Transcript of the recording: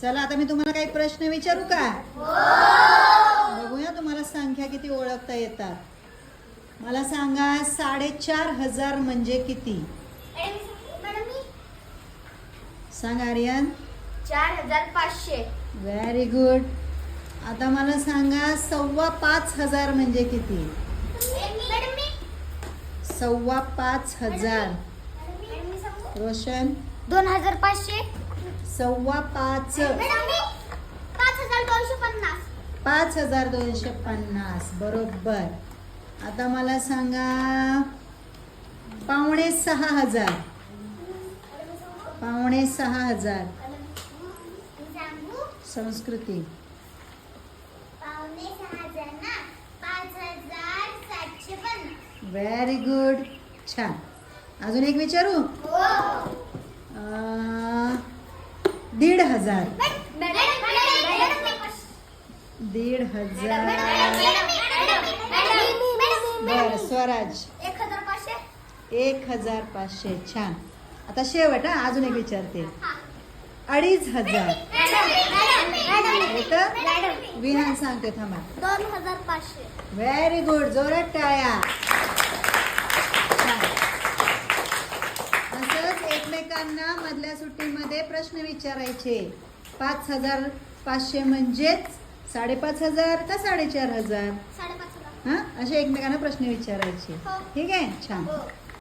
चला आता मी तुम्हाला काही प्रश्न विचारू का? बघूया तुम्हाला संख्या किती ओळखता येतात. मला सांगा साडेचार हजार म्हणजे किती? सांग आर्यन. चार हजार पाचशे. व्हेरी गुड आता मला सांगा सव्वा पाच हजार म्हणजे किती? सव्वा पाच हजार. रोशन? दोन हजार पाचशे. सव्वा पाच. पाच हजार दोनशे पन्नास. पाच हजार दोनशे पन्नास बरोबर. आता मला सांगा पावणे सहा हजार. पावणे सहा हजार. संस्कृती. व्हेरी गुड छान. अजून एक विचारू? हो. दीड हजार. दीड हजार. बर स्वराज. एक हजार पाचशे. एक हजार पाचशे छान. आता शेवट हा अजून एक विचारते. अडीच हजार. विहान सांगते थांबा. दोन हजार पाचशे. व्हेरी गुड जोरात टाळ्या छान. असंच एकमेकांना मधल्या सुट्टीमध्ये प्रश्न विचारायचे. पाच हजार पाचशे म्हणजेच साडेपाच हजार का साडेचार हजार. हा? असे एकमेकांना प्रश्न विचारायचे. हो. ठीक आहे? छान. हो.